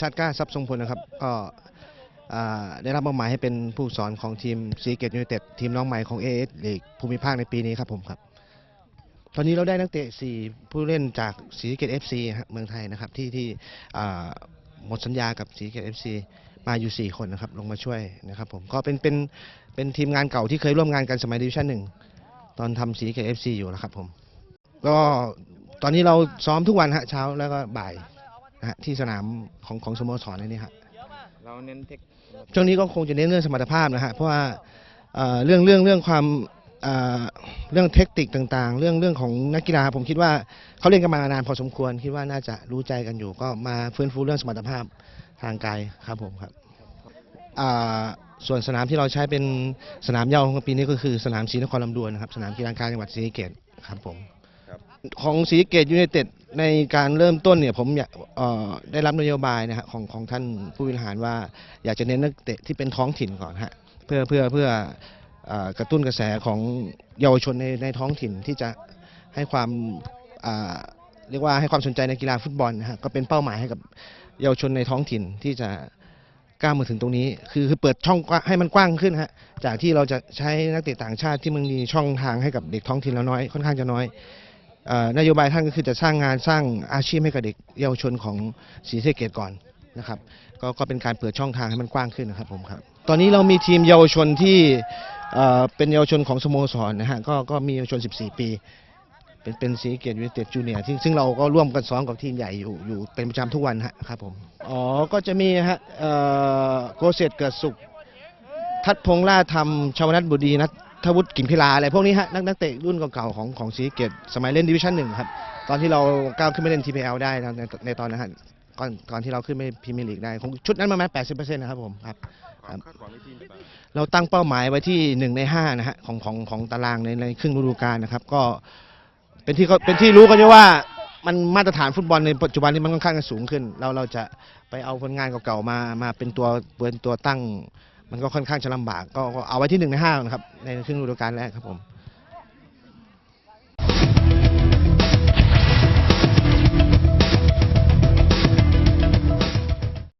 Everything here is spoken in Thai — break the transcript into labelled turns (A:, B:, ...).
A: ชาติกล้าทรัพย์ทรงพลนะครับก็ได้รับมอบหมายให้เป็นผู้สอนของทีมซีเกตยูไนเต็ดทีมน้องใหม่ของเอเอสลีกภูมิภาคในปีนี้ครับผมครับตอนนี้เราได้นักเตะ 4 ผู้เล่นจากศรีเกตเอฟซีเมืองไทยนะครับที่ที่หมดสัญญากับศรีเกตเอฟซีมาอยู่ 4 คนนะครับลงมาช่วยนะครับผมก็เป็นเป็นเป็นทีมงานเก่าที่เคยร่วมงานกันสมัยดิวิชั่นหนึ่งตอนทำศรีเกตเอฟซีอยู่นะครับผมก็ตอนนี้เราซ้อมทุกวันฮะเช้าแล้วก็บ่าย นะฮะที่สนามของของสโมสรนี่ฮะ
B: เราเน้นเทค
A: ช่วงนี้ก็คงจะเน้นเรื่องสมรรถภาพนะฮะเพราะว่าเอ่อเรื่องเรื่องเรื่องความเอ่อเรื่องเทคนิคต่างๆ เรื่องเรื่องของนักกีฬาผมคิดว่าเขาเล่นกันมานานพอสมควรคิดว่าน่าจะรู้ใจกันอยู่ ก็มาฟื้นฟูเรื่องสมรรถภาพทางกายครับผมครับอ่าส่วนสนามที่เราใช้เป็นสนามเยาว์ของปีนี้ก็คือสนามศรีนครลำดวนนะครับสนามกีฬากลางจังหวัดศรีสะเกษครับผม ของศรีสะเกตยูไนเต็ดในการเริ่มต้นเนี่ยผมอยากได้รับนโยบายนะฮะของของท่านผู้บริหารว่าอยากจะเน้นนักเตะที่เป็นท้องถิ่นก่อนฮะเพื่อเพื่อเพื่ออกระตุ้นกระแสของเยาวชนในในท้องถิ่นที่จะให้ความเรียกว่าให้ความสนใจในกีฬาฟุตบอลนะฮะก็เป็นเป้าหมายให้กับเยาวชนในท้องถิ่นที่จะก้าวมาถึงตรงนี้ คือคือเปิดช่องให้มันกว้างขึ้นฮะจากที่เราจะใช้นักเตะต่างชาติที่มันมีช่องทางให้กับเด็กท้องถิ่นแล้วน้อยค่อนข้างจะน้อย นโยบายท่านก็คือจะสร้างงานสร้างอาชีพให้กับเด็กเยาวชนของศรีสะเกดก่อนนะครับก็ก็เป็นการเปิดช่องทางให้มันกว้างขึ้นนะครับผมครับ ตอนนี้เรามีทีมเยาวชนที่เเป็นเยาวชนของสโมสรนะฮะก็ก็มีเยาวชน 14 ปี เป็นเป็นศรีสะเกดยูไนเต็ดจูเนียร์ซึ่งเราก็ร่วมกันซ้อมกับทีมใหญ่อยู่อยู่เป็นประจำทุกวันฮะครับผมอ๋อก็จะมีฮะโกเซตเกิดสุข ทัดพงษ์ล่าธรรมชาวนัทบุดีนัท ทวุฒิกิมพิลาอะไรพวกนี้ฮะนักนักเตะรุ่นเก่าๆของของศรีสะเกตสมัยเล่นดิวิชั่นหนึ่งครับตอนที่เราก้าวขึ้นไปเล่น TPL ได้นะในในตอนนั้นฮะก่อนก่อนที่เราขึ้นไปพรีเมียร์ลีกได้คงชุดนั้นประมาณ80%นะครับผมครับ
B: ความคาดหวังในทีมต่าง
A: เราตั้งเป้าหมายไว้ที่หนึ่งในห้านะฮะของของของตารางในในครึ่งฤดูกาลนะครับ ก็เป็นที่เขาเป็นที่รู้กันอยู่ว่ามันมาตรฐานฟุตบอลในปัจจุบันนี้มันค่อนข้างจะสูงขึ้น เราเราจะไปเอาผลงานเก่าๆมามาเป็นตัวเป็นตัวตั้ง มันก็ค่อนข้างจะลำบากก็ก็เอาไว้ที่หนึ่งในห้านะครับในครึ่งฤดูกาลแรกครับผม